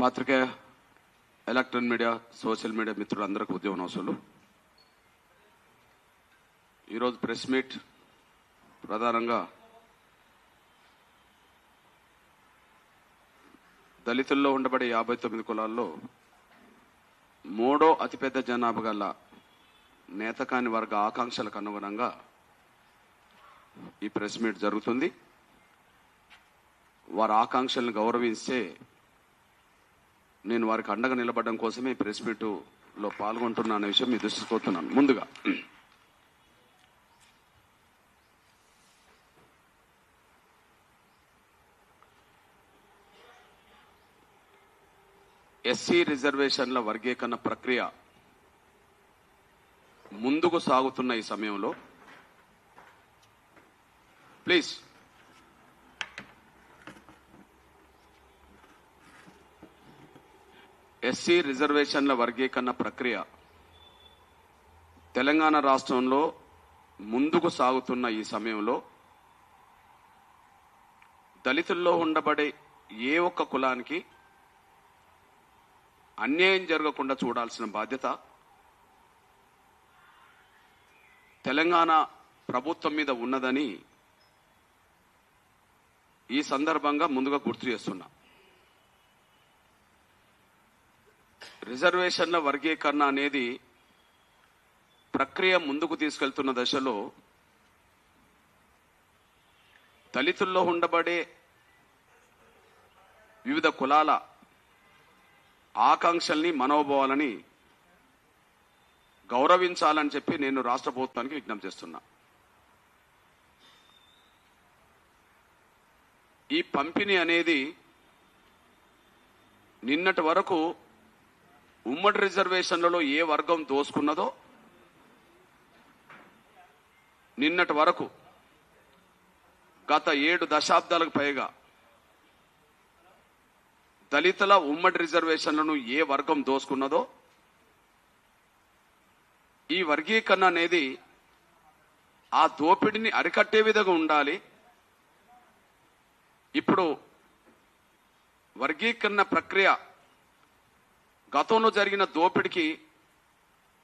పాత్రికేయ electronic media social media మిత్రులందరికీ ఉద్యోగ నవసలు ఈరోజు ప్రెస్ మీట్ ప్రధానంగా దళితుల్లో ఉండబడే యాభై తొమ్మిది కులాల్లో మూడో అతిపెద్ద జనాభా గల నేతకాని వర్గ ఆకాంక్షలకు అనుగుణంగా ఈ ప్రెస్ మీట్ జరుగుతుంది. వారి ఆకాంక్షలను గౌరవిస్తే నేను వారికి అండగా నిలబడడం కోసమే ఈ ప్రెస్ మీటులో పాల్గొంటున్నా అనే విషయం మీ దృష్టి కోరుతున్నాను ముందుగా. ఎస్సీ రిజర్వేషన్ల వర్గీకరణ ప్రక్రియ ముందుకు సాగుతున్న ఈ సమయంలో ప్లీజ్ ఎస్సీ రిజర్వేషన్ల వర్గీకరణ ప్రక్రియ తెలంగాణ రాష్ట్రంలో ముందుకు సాగుతున్న ఈ సమయంలో దళితుల్లో ఉండబడే ఏ ఒక్క కులానికి అన్యాయం జరగకుండా చూడాల్సిన బాధ్యత తెలంగాణ ప్రభుత్వం మీద ఉన్నదని ఈ సందర్భంగా ముందుగా గుర్తు చేస్తున్నా. రిజర్వేషన్ల వర్గీకరణ అనేది ప్రక్రియ ముందుకు తీసుకెళ్తున్న దశలో దళితుల్లో ఉండబడే వివిధ కులాల ఆకాంక్షల్ని మనోభావాలని గౌరవించాలని చెప్పి నేను రాష్ట్ర ప్రభుత్వానికి విజ్ఞప్తి చేస్తున్నా. ఈ పంపిణీ అనేది నిన్నటి వరకు ఉమ్మడి రిజర్వేషన్లలో ఏ వర్గం దోసుకున్నదో నిన్నటి వరకు గత ఏడు దశాబ్దాలకు పైగా దళితుల ఉమ్మడి రిజర్వేషన్లను ఏ వర్గం దోసుకున్నదో ఈ వర్గీకరణ అనేది ఆ దోపిడిని అరికట్టే విధంగా ఉండాలి. ఇప్పుడు వర్గీకరణ ప్రక్రియ గతంలో జరిగిన దోపిడికి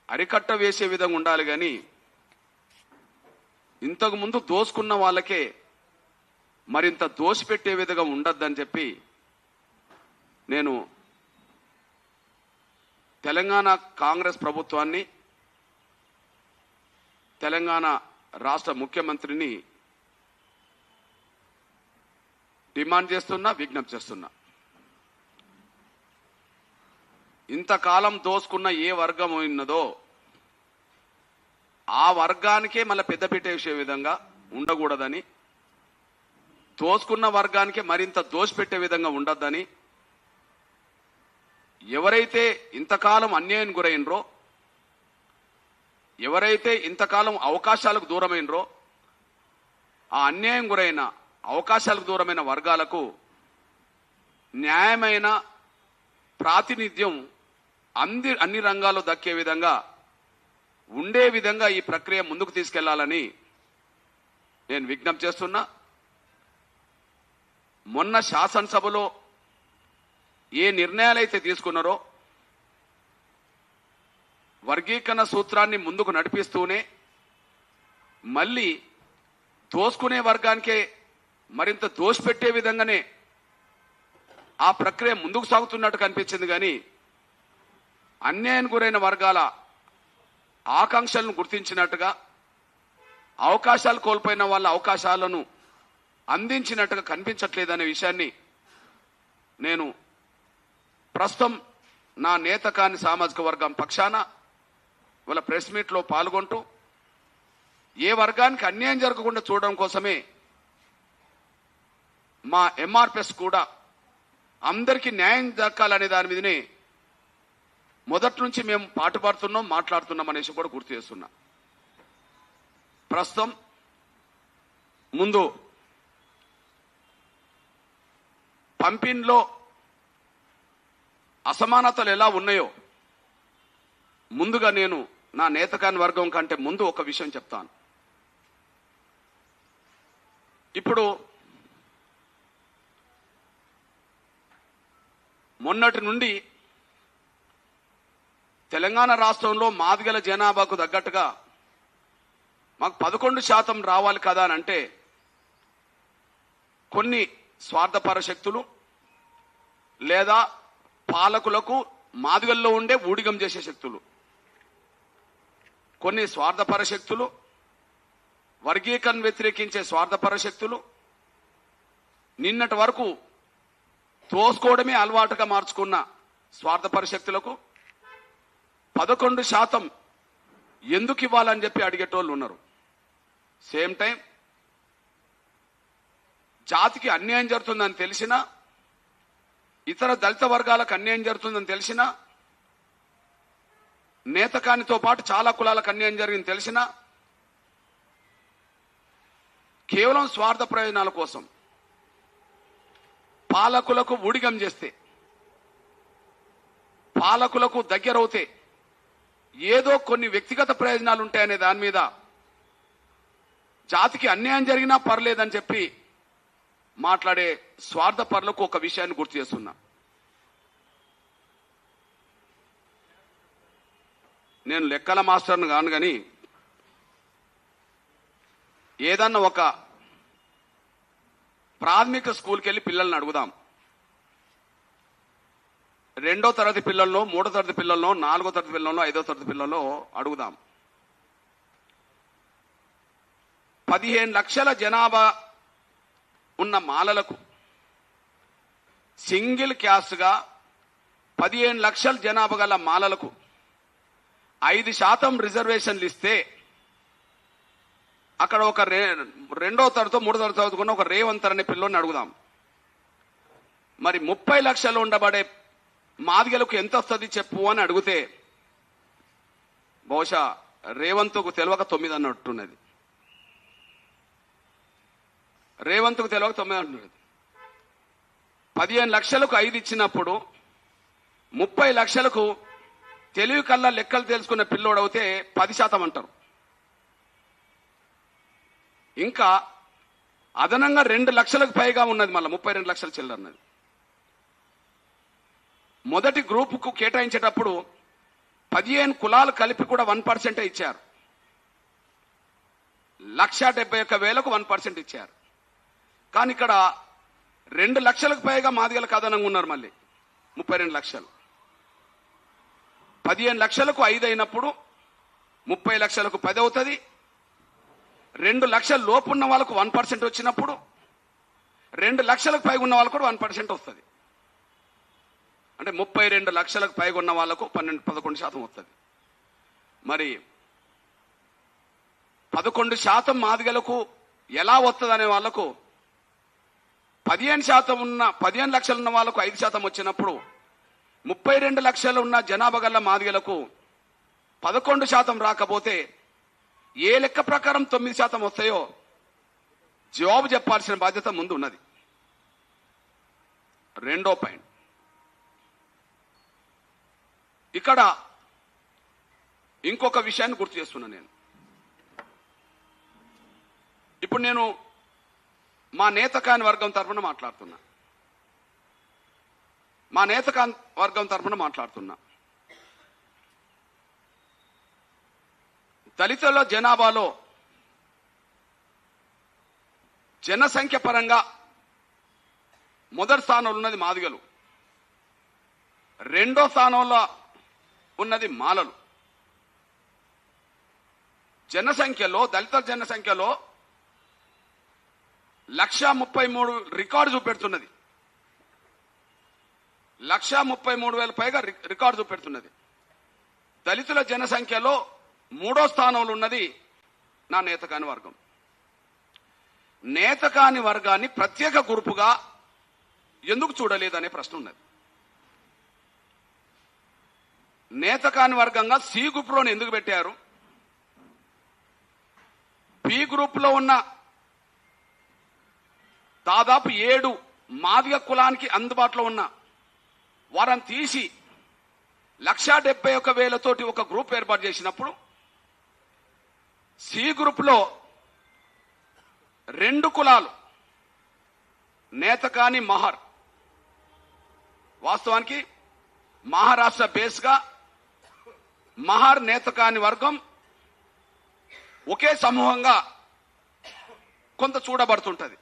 అరికట్ట వేసే విధంగా ఉండాలి కానీ ఇంతకు ముందు దోసుకున్న వాళ్ళకే మరింత దోసిపెట్టే విధంగా ఉండద్దని చెప్పి నేను తెలంగాణ కాంగ్రెస్ ప్రభుత్వాన్ని తెలంగాణ రాష్ట్ర ముఖ్యమంత్రిని డిమాండ్ చేస్తున్నా విజ్ఞప్తి చేస్తున్నా. ఇంతకాలం దోసుకున్న ఏ వర్గం ఉన్నదో ఆ వర్గానికే మళ్ళీ పెద్దపీట వేసే విధంగా ఉండకూడదని దోసుకున్న వర్గానికే మరింత దోసిపెట్టే విధంగా ఉండొద్దని ఎవరైతే ఇంతకాలం అన్యాయం గురైనరో ఎవరైతే ఇంతకాలం అవకాశాలకు దూరమైనరో ఆ అన్యాయం గురైన అవకాశాలకు దూరమైన వర్గాలకు న్యాయమైన ప్రాతినిధ్యం అంది అన్ని రంగాల్లో దక్కే విధంగా ఉండే విధంగా ఈ ప్రక్రియ ముందుకు తీసుకెళ్ళాలని నేను విజ్ఞప్తి చేస్తున్నా. మొన్న శాసనసభలో ఏ నిర్ణయాలైతే తీసుకున్నారో వర్గీకరణ సూత్రాన్ని ముందుకు నడిపిస్తూనే మళ్ళీ దోసుకునే వర్గానికే మరింత దోషపెట్టే విధంగానే ఆ ప్రక్రియ ముందుకు సాగుతున్నట్టు కనిపించింది. కానీ అన్యాయం గురైన వర్గాల ఆకాంక్షలను గుర్తించినట్టుగా అవకాశాలు కోల్పోయిన వాళ్ళ అవకాశాలను అందించినట్టుగా కనిపించట్లేదనే విషయాన్ని నేను ప్రస్తుతం నా నేత కాని సామాజిక వర్గం పక్షాన వాళ్ళ ప్రెస్ మీట్లో పాల్గొంటూ ఏ వర్గానికి అన్యాయం జరగకుండా చూడడం కోసమే మా ఎంఆర్పిఎస్ కూడా అందరికీ న్యాయం దక్కాలనే దాని మీదనే మొదటి నుంచి మేము పాటు పాడుతున్నాం మాట్లాడుతున్నాం అనేసి కూడా గుర్తు చేస్తున్నా. ప్రస్తుతం ముందు పంపిణీలో అసమానతలు ఎలా ఉన్నాయో ముందుగా నేను నా నేతకాని వర్గం కంటే ముందు ఒక విషయం చెప్తాను. ఇప్పుడు మొన్నటి నుండి తెలంగాణ రాష్ట్రంలో మాదిగల జనాభాకు తగ్గట్టుగా మాకు పదకొండు శాతం రావాలి కదా అని అంటే కొన్ని స్వార్థపర శక్తులు లేదా పాలకులకు మాదిగల్లో ఉండే ఊడిగం చేసే శక్తులు. కొన్ని స్వార్థపర శక్తులు వర్గీకరణ వ్యతిరేకించే స్వార్థపర శక్తులు నిన్నటి వరకు తోసుకోవడమే అలవాటుగా మార్చుకున్న స్వార్థపర శక్తులకు పదకొండు శాతం ఎందుకు ఇవ్వాలని చెప్పి అడిగేటోళ్ళు ఉన్నారు. సేమ్ టైం జాతికి అన్యాయం జరుగుతుందని తెలిసినా ఇతర దళిత వర్గాలకు అన్యాయం జరుగుతుందని తెలిసినా నేతకానితో పాటు చాలా కులాలకు అన్యాయం జరిగింది తెలిసినా కేవలం స్వార్థ ప్రయోజనాల కోసం పాలకులకు ఊడిగం చేస్తే పాలకులకు దగ్గరవుతే ఏదో కొన్ని వ్యక్తిగత ప్రయోజనాలు ఉంటాయనే దాని మీద జాతికి అన్యాయం జరిగినా పర్లేదని చెప్పి మాట్లాడే స్వార్థపరులకు ఒక విషయాన్ని గుర్తు చేస్తున్నా. నేను లెక్కల మాస్టర్ను కాను కానీ ఏదన్నా ఒక ప్రాథమిక స్కూల్కి వెళ్ళి పిల్లల్ని అడుగుదాం. రెండో తరగతి పిల్లల్లో మూడో తరగతి పిల్లల్లో నాలుగో తరగతి పిల్లల్లో ఐదో తరగతి పిల్లల్లో అడుగుదాం. పదిహేను లక్షల జనాభా ఉన్న మాలలకు సింగిల్ క్యాస్ట్గా పదిహేను లక్షల జనాభా గల మాలలకు ఐదు శాతం రిజర్వేషన్లు ఇస్తే అక్కడ ఒక రే రెండో తరగతి మూడో తరగతి చదువుకున్న ఒక రేవంతర్ అనే పిల్లోని అడుగుదాం. మరి ముప్పై లక్షలు ఉండబడే మాదిగలకు ఎంత వస్తుంది చెప్పు అని అడిగితే బహుశా రేవంత్కు తెలియక తొమ్మిది అన్నట్టున్నది. రేవంత్కు తెలియక తొమ్మిది అంటున్నది పదిహేను లక్షలకు ఐదు ఇచ్చినప్పుడు ముప్పై లక్షలకు తెలివి కల్లా లెక్కలు తెలుసుకున్న పిల్లోడు అవుతే పది శాతం అంటారు. ఇంకా అదనంగా రెండు లక్షలకు పైగా ఉన్నది మళ్ళీ ముప్పై రెండు లక్షల చిల్లర అన్నది. మొదటి గ్రూపుకు కేటాయించేటప్పుడు పదిహేను కులాలు కలిపి కూడా వన్ పర్సెంటే ఇచ్చారు. లక్ష డెబ్బై ఒక్క వేలకు వన్ పర్సెంట్ ఇచ్చారు. కానీ ఇక్కడ రెండు లక్షలకు పైగా మాదిగల కథనంగా ఉన్నారు మళ్ళీ. ముప్పై రెండు లక్షలు. పదిహేను లక్షలకు ఐదు అయినప్పుడు ముప్పై లక్షలకు పది అవుతుంది. రెండు లక్షల లోపు ఉన్న వాళ్ళకు వన్ పర్సెంట్ వచ్చినప్పుడు రెండు లక్షలకు పైగా ఉన్న వాళ్ళకు కూడా వన్ పర్సెంట్ వస్తుంది. అంటే ముప్పై రెండు లక్షలకు పైగా ఉన్న వాళ్ళకు పన్నెండు పదకొండు శాతం వస్తుంది మరి పదకొండు శాతం మాదిగలకు ఎలా వస్తుంది అనే వాళ్ళకు పదిహేను శాతం ఉన్న పదిహేను లక్షలు ఉన్న వాళ్ళకు ఐదు శాతం వచ్చినప్పుడు ముప్పై రెండు లక్షలు ఉన్న జనాభా గల మాదిగలకు పదకొండు శాతం రాకపోతే ఏ లెక్క ప్రకారం తొమ్మిది శాతం వస్తాయో జవాబు చెప్పాల్సిన బాధ్యత ముందు ఉన్నది రెండో పాయింట్. ఇక్కడ ఇంకొక విషయాన్ని గుర్తు చేస్తున్నా నేను. ఇప్పుడు నేను మా నేతకాని వర్గం తరఫున మాట్లాడుతున్నా. మా నేతకాన్ వర్గం తరఫున మాట్లాడుతున్నా. దళితుల జనాభాలో జనసంఖ్య పరంగా మొదటి స్థానంలో ఉన్నది మాదిగలు. రెండో స్థానంలో ఉన్నది మాలలు. జనసంఖ్యలో దళిత జనసంఖ్యలో లక్ష ముప్పై మూడు రికార్డు చూపెడుతున్నది. లక్ష ముప్పై మూడు వేల పైగా రి- రికార్డు చూపెడుతున్నది. దళితుల జనసంఖ్యలో మూడో స్థానంలో ఉన్నది నా నేతకాని వర్గం. నేతకాని వర్గాన్ని ప్రత్యేక గ్రూపుగా ఎందుకు చూడలేదనే ప్రశ్న ఉన్నది. నేతకాని వర్గంగా సి గ్రూప్లోనే ఎందుకు పెట్టారు? బి గ్రూప్లో ఉన్న దాదాపు ఏడు మాదిగ కులానికి అందుబాటులో ఉన్న వారం తీసి లక్షా డెబ్బై ఒక వేలతోటి ఒక గ్రూప్ ఏర్పాటు చేసినప్పుడు సి గ్రూప్లో రెండు కులాలు నేతకాని మహర్. వాస్తవానికి మహారాష్ట్ర బేస్గా మహార్ నేత కాని వర్గం ఒకే సమూహంగా కొంత చూడబడుతుంటది.